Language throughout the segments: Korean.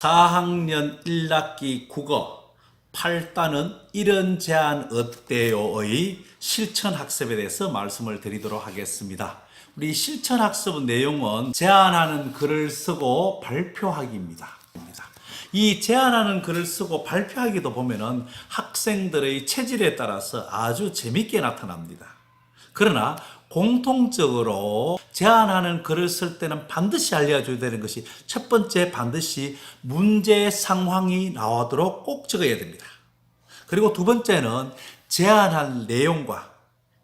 4학년 1학기 국어 8단은 이런 제안 어때요의 실천 학습에 대해서 말씀을 드리도록 하겠습니다. 우리 실천 학습 내용은 제안하는 글을 쓰고 발표하기입니다. 이 제안하는 글을 쓰고 발표하기도 보면은 학생들의 체질에 따라서 아주 재밌게 나타납니다. 그러나 공통적으로 제안하는 글을 쓸 때는 반드시 알려줘야 되는 것이 첫 번째 반드시 문제 상황이 나오도록 꼭 적어야 됩니다. 그리고 두 번째는 제안할 내용과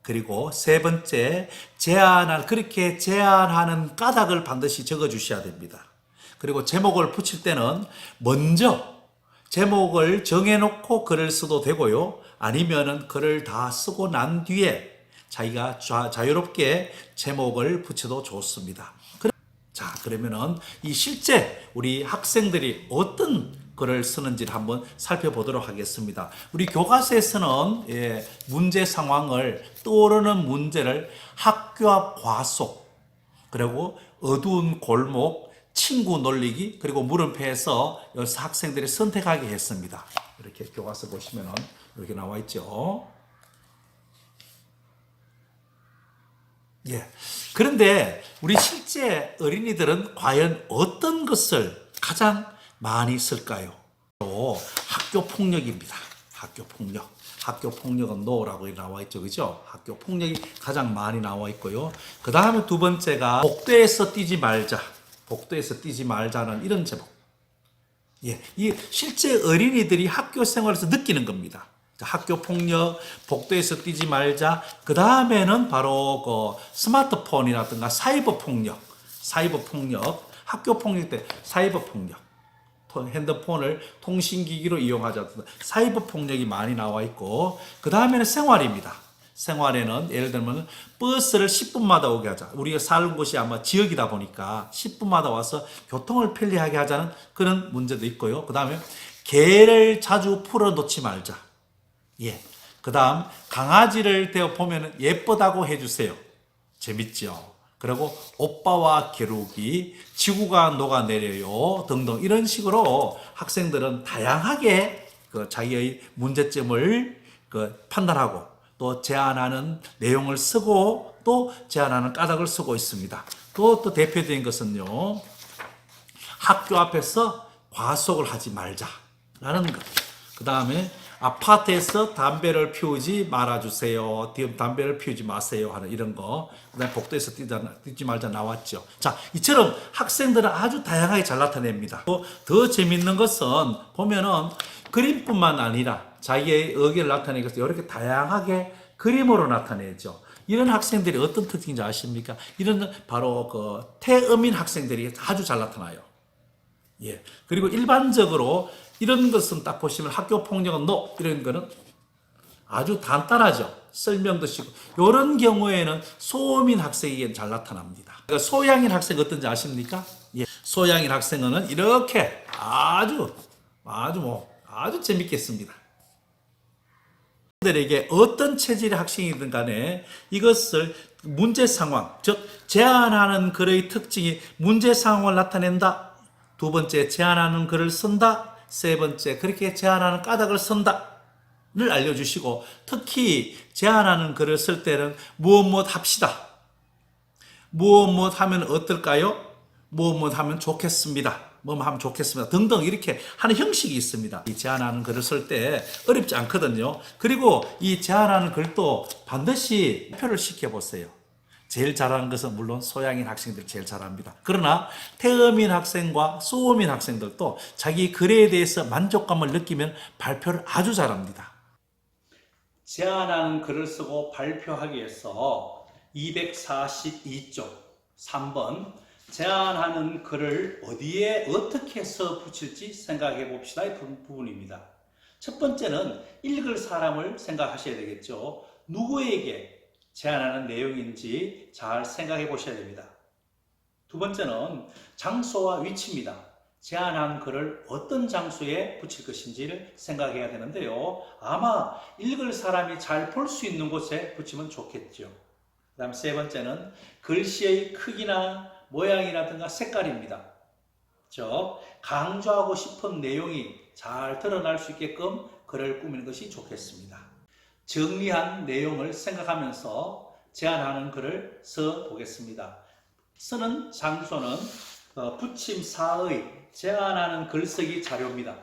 그리고 세 번째 제안할 그렇게 제안하는 까닭을 반드시 적어 주셔야 됩니다. 그리고 제목을 붙일 때는 먼저 제목을 정해놓고 글을 써도 되고요. 아니면은 글을 다 쓰고 난 뒤에 자기가 자, 자유롭게 제목을 붙여도 좋습니다. 자, 그러면은 이 실제 우리 학생들이 어떤 글을 쓰는지를 한번 살펴보도록 하겠습니다. 우리 교과서에서는 예, 문제 상황을 떠오르는 문제를 학교 앞 과속 그리고 어두운 골목 친구 놀리기 그리고 물음표에서 학생들이 선택하게 했습니다. 이렇게 교과서 보시면은 이렇게 나와 있죠. 예. 그런데 우리 실제 어린이들은 과연 어떤 것을 가장 많이 쓸까요? 또 학교 폭력입니다. 학교 폭력. 학교 폭력은 노라고 나와 있죠. 그죠? 학교 폭력이 가장 많이 나와 있고요. 그 다음에 두 번째가 복도에서 뛰지 말자. 복도에서 뛰지 말자는 이런 제목. 예, 이 실제 어린이들이 학교 생활에서 느끼는 겁니다. 자, 학교 폭력, 복도에서 뛰지 말자. 그 다음에는 바로 그 스마트폰이라든가 사이버 폭력, 사이버 폭력, 학교 폭력 때 사이버 폭력, 폰- 핸드폰을 통신기기로 이용하자. 사이버 폭력이 많이 나와 있고, 그 다음에는 생활입니다. 생활에는 예를 들면 버스를 10분마다 오게 하자. 우리가 사는 곳이 아마 지역이다 보니까 10분마다 와서 교통을 편리하게 하자는 그런 문제도 있고요. 그 다음에 개를 자주 풀어놓지 말자. 예. 그 다음 강아지를 대어 보면 예쁘다고 해주세요. 재밌죠. 그리고 오빠와 겨루기, 지구가 녹아내려요 등등 이런 식으로 학생들은 다양하게 그 자기의 문제점을 그 판단하고 또 제안하는 내용을 쓰고 또 제안하는 까닭을 쓰고 있습니다. 또 또 대표적인 것은요. 학교 앞에서 과속을 하지 말자라는 것. 그 다음에 아파트에서 담배를 피우지 말아주세요. 담배를 피우지 마세요. 하는 이런 거. 그 다음에 복도에서 뛰자, 뛰지 말자 나왔죠. 자, 이처럼 학생들은 아주 다양하게 잘 나타냅니다. 또더 재밌는 것은 보면은 그림뿐만 아니라 자기의 의견을 나타내기 이렇게 다양하게 그림으로 나타내죠. 이런 학생들이 어떤 특징인지 아십니까? 이런 바로 그 태음인 학생들이 아주 잘 나타나요. 예. 그리고 일반적으로 이런 것은 딱 보시면 학교 폭력은 no 이런 거는 아주 간단하죠. 설명도 쉽고 이런 경우에는 소음인 학생에게 잘 나타납니다. 그러니까 소양인 학생 어떤지 아십니까? 예. 소양인 학생은 이렇게 아주 아주 뭐 아주 재밌게 씁니다. 들에게 어떤 체질의 학생이든 간에 이것을 문제 상황, 즉 제안하는 글의 특징이 문제 상황을 나타낸다. 두 번째 제안하는 글을 쓴다. 세 번째 그렇게 제안하는 까닭을 쓴다를 알려주시고 특히 제안하는 글을 쓸 때는 무엇 무엇 합시다. 무엇 무엇 하면 어떨까요? 무엇 무엇 하면 좋겠습니다. 뭐 하면 좋겠습니다. 등등 이렇게 하는 형식이 있습니다. 이 제안하는 글을 쓸 때 어렵지 않거든요. 그리고 이 제안하는 글도 반드시 표를 시켜보세요. 제일 잘하는 것은 물론 소양인 학생들 제일 잘합니다. 그러나 태음인 학생과 소음인 학생들도 자기 글에 대해서 만족감을 느끼면 발표를 아주 잘합니다. 제안하는 글을 쓰고 발표하기 위해서 242쪽 3번 제안하는 글을 어디에 어떻게 써 붙일지 생각해 봅시다. 이 부- 부분입니다. 첫 번째는 읽을 사람을 생각하셔야 되겠죠. 누구에게 제안하는 내용인지 잘 생각해 보셔야 됩니다. 두 번째는 장소와 위치입니다. 제안한 글을 어떤 장소에 붙일 것인지를 생각해야 되는데요. 아마 읽을 사람이 잘 볼 수 있는 곳에 붙이면 좋겠죠. 그 다음 세 번째는 글씨의 크기나 모양이라든가 색깔입니다. 즉 강조하고 싶은 내용이 잘 드러날 수 있게끔 글을 꾸미는 것이 좋겠습니다. 정리한 내용을 생각하면서 제안하는 글을 써 보겠습니다. 쓰는 장소는 어, 부침사의 제안하는 글쓰기 자료입니다.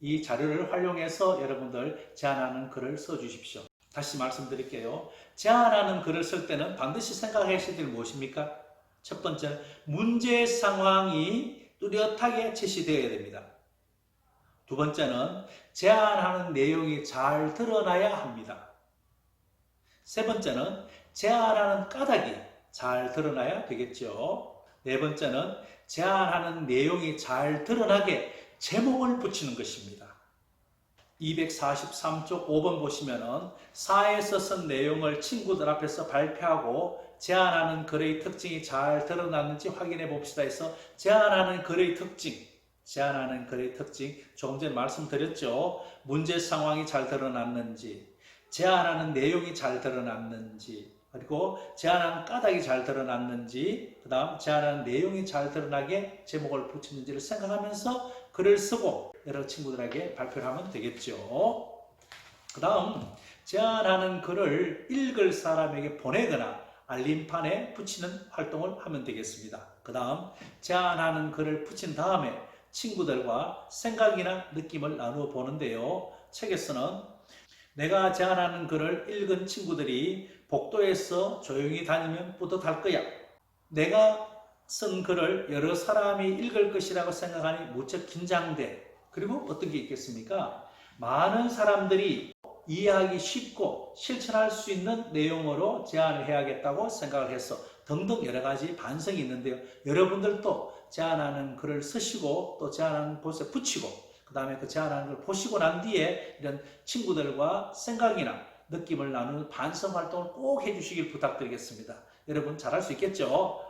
이 자료를 활용해서 여러분들 제안하는 글을 써 주십시오. 다시 말씀드릴게요. 제안하는 글을 쓸 때는 반드시 생각하셔야 될 무엇입니까? 첫 번째는 문제 상황이 뚜렷하게 제시되어야 됩니다. 두 번째는 제안하는 내용이 잘 드러나야 합니다. 세 번째는 제안하는 까닭이 잘 드러나야 되겠죠. 네 번째는 제안하는 내용이 잘 드러나게 제목을 붙이는 것입니다. 243쪽 5번 보시면은 사에서 쓴 내용을 친구들 앞에서 발표하고 제안하는 글의 특징이 잘 드러났는지 확인해 봅시다 해서 제안하는 글의 특징, 제안하는 글의 특징 조금 전에 말씀드렸죠. 문제 상황이 잘 드러났는지, 제안하는 내용이 잘 드러났는지, 그리고 제안하는 까닭이 잘 드러났는지, 그 다음 제안하는 내용이 잘 드러나게 제목을 붙이는지를 생각하면서 글을 쓰고 여러 친구들에게 발표를 하면 되겠죠. 그 다음 제안하는 글을 읽을 사람에게 보내거나 알림판에 붙이는 활동을 하면 되겠습니다. 그 다음 제안하는 글을 붙인 다음에 친구들과 생각이나 느낌을 나누어 보는데요. 책에서는 내가 제안하는 글을 읽은 친구들이 복도에서 조용히 다니면 뿌듯할 거야. 내가 쓴 글을 여러 사람이 읽을 것이라고 생각하니 무척 긴장돼. 그리고 어떤 게 있겠습니까? 많은 사람들이 이해하기 쉽고 실천할 수 있는 내용으로 제안을 해야겠다고 생각을 해서 등등 여러 가지 반성이 있는데요. 여러분들도 제안하는 글을 쓰시고 또 제안하는 곳에 붙이고 그 다음에 그 제안하는 걸 보시고 난 뒤에 이런 친구들과 생각이나 느낌을 나누는 반성 활동을 꼭 해주시길 부탁드리겠습니다. 여러분 잘할 수 있겠죠?